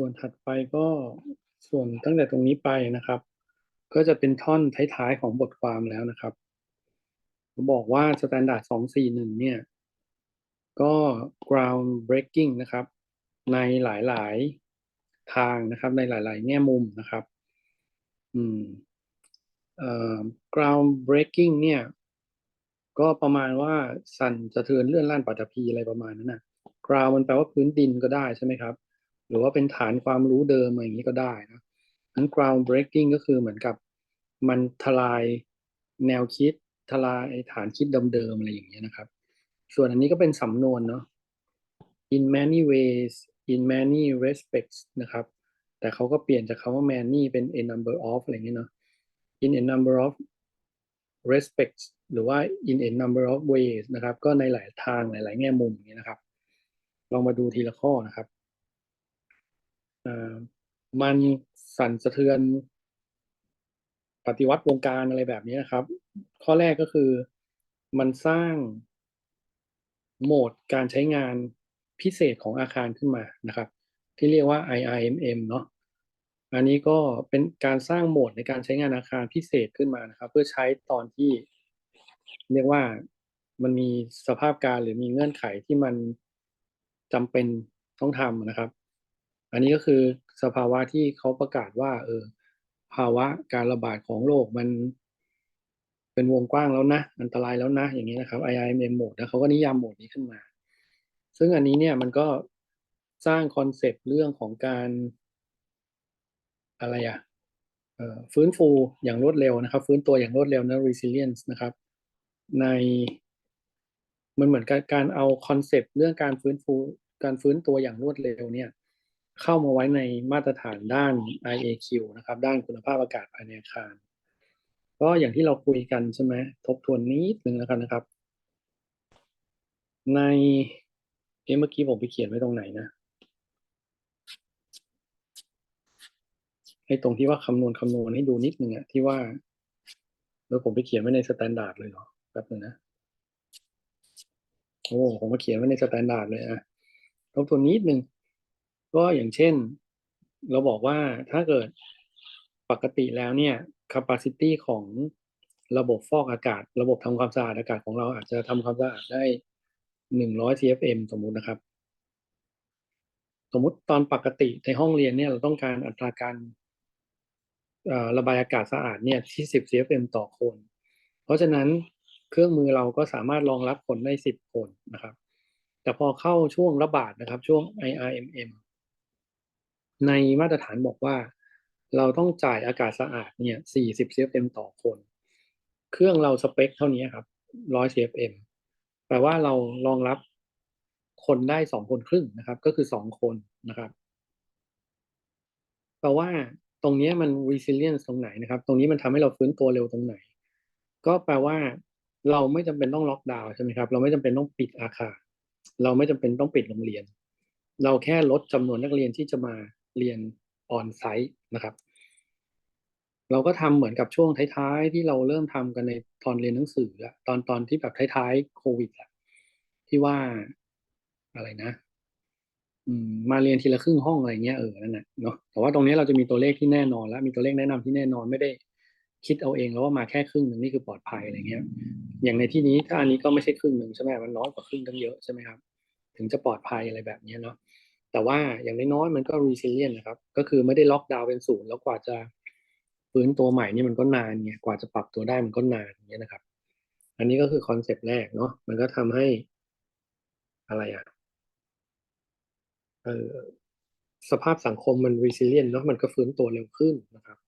ส่วนถัดไปก็ส่วนตั้งแต่ตรงนี้ไปนะครับ ก็จะเป็นท่อนท้ายๆของบทความแล้วนะครับบอกว่า Standard 241เนี่ย ก็ ground breaking นะครับ ในหลายๆทางนะครับ ในหลาย ๆ แง่มุมนะครับ อืมเอ่อ ground breaking เนี่ย ก็ประมาณว่าสั่นสะเทือนเลื่อนลั่นปัตภีอะไรประมาณนั้นนะ ground มันแปลว่าพื้นดินก็ได้ใช่ไหมครับ หรือว่าเป็นฐานความรู้เดิมอะไรอย่างนี้ก็ได้นะนั้น ground breaking ก็คือเหมือนกับมันทลายแนวคิดทลายฐานคิดเดิมๆอะไรอย่างเงี้ยนะครับ ส่วนอันนี้ก็เป็นสำนวนเนาะ in many ways in many respects นะครับ แต่เขาก็เปลี่ยนจากคาว่า many เป็น a number of อะไรเงี้ยเนาะ in a number of respects หรือว่า in a number of ways นะครับ ก็ในหลายทางหลาย ๆ แง่มุมอย่างเงี้ยนะครับ ลองมาดูทีละข้อนะครับ มันสั่นสะเทือนปฏิวัติวงการอะไรแบบนี้นะครับ ข้อแรกก็คือมันสร้างโหมดการใช้งานพิเศษของอาคารขึ้นมานะครับ ที่เรียกว่า IIMM เนาะอันนี้ก็เป็นการสร้างโหมดในการใช้งานอาคารพิเศษขึ้นมานะครับ เพื่อใช้ตอนที่ เรียกว่ามันมีสภาพการหรือมีเงื่อนไขที่มันจำเป็นต้องทำนะครับ อันนี้ก็คือสภาวะที่เขาประกาศว่า เออ ภาวะการระบาดของโรคมันเป็นวงกว้างแล้วนะ อันตรายแล้วนะ อย่างนี้นะครับ IIMM โหมดแล้วเขาก็นิยามโหมดนี้ขึ้นมา ซึ่งอันนี้เนี่ยมันก็สร้างคอนเซปต์เรื่องของการอะไรอะฟื้นฟูอย่างรวดเร็วนะครับ ฟื้นตัวอย่างรวดเร็วนะ resilience นะครับ ในมันเหมือนการเอาคอนเซปต์เรื่องการฟื้นฟูการฟื้นตัวอย่างรวดเร็วเนี่ย เข้ามาไว้ในมาตรฐานด้าน IAQ นะครับ ด้านคุณภาพอากาศภายในอาคาร ก็อย่างที่เราคุยกันใช่ไหมทบทวนนิดนึงแล้วกันนะครับ ในเอ๊ะเมื่อกี้ผมไปเขียนไว้ตรงไหนนะไอ้ตรงที่ว่าคำนวณคำนวณให้ดูนิดนึงอะที่ว่าแล้วผมไปเขียนไว้ในสแตนดาร์ดเลยเหรอแป๊บนึงนะโอ้ผมมาเขียนไว้ในสแตนดาร์ดเลยอะทบทวนนิดนึง ก็อย่างเช่น เราบอกว่าถ้าเกิดปกติแล้วเนี่ย capacity ของระบบฟอกอากาศ ระบบทำความสะอาดอากาศของเราอาจจะทำความสะอาดได้หนึ่งร้อย CFM สมมุตินะครับ สมมุติตอนปกติในห้องเรียนเนี่ยเราต้องการอัตราการระบายอากาศสะอาดเนี่ยที่10 CFM ต่อคน เพราะฉะนั้นเครื่องมือเราก็สามารถรองรับคนได้10คนนะครับ แต่พอเข้าช่วงระบาดนะครับ ช่วง IRMM ในมาตรฐานบอกว่า เราต้องจ่ายอากาศสะอาดเนี่ย40 CFM ต่อคน เครื่องเราสเปคเท่านี้ครับ100 CFM แปลว่าเรารองรับคนได้สองคนครึ่งนะครับ ก็คือสองคนนะครับแปลว่าตรงนี้มัน resilience ตรงไหนนะครับ ตรงนี้มันทำให้เราฟื้นตัวเร็วตรงไหน ก็แปลว่า เราไม่จำเป็นต้องล็อกดาวน์ใช่ไหมครับ เราไม่จำเป็นต้องปิดอาคาร เราไม่จำเป็นต้องปิดโรงเรียน เราแค่ลดจำนวนนักเรียนที่จะมา เรียนออนไซต์นะครับ เราก็ทำเหมือนกับช่วงท้ายๆ ที่เราเริ่มทำกันในตอนเรียนหนังสืออะตอนตอนที่แบบท้ายๆโควิดอะที่ว่าอะไรนะมาเรียนทีละครึ่งห้องอะไรเงี้ยเออนั่นแหละเนาะแต่ว่าตรงนี้เราจะมีตัวเลขที่แน่นอนแล้ว มีตัวเลขแนะนำที่แน่นอนไม่ได้คิดเอาเองแล้วว่ามาแค่ครึ่งหนึ่งนี่คือปลอดภัยอะไรเงี้ย อย่างในที่นี้ถ้าอันนี้ก็ไม่ใช่ครึ่งหนึ่งใช่ไหมมันน้อยกว่าครึ่งตั้งเยอะใช่ไหมครับ ถึงจะปลอดภัยอะไรแบบนี้เนาะ แต่ว่าอย่างน้อยๆมันก็ resilient นะครับ ก็คือไม่ได้ล็อกดาวน์เป็นศูนย์แล้วกว่าจะฟื้นตัวใหม่นี่มันก็นานไงกว่าจะปรับตัวได้มันก็นานเงี้ยนะครับ อันนี้ก็คือคอนเซปต์แรกเนาะมันก็ทำให้อะไรอะเออสภาพสังคมมัน resilient เนาะมันก็ฟื้นตัวเร็วขึ้นนะครับ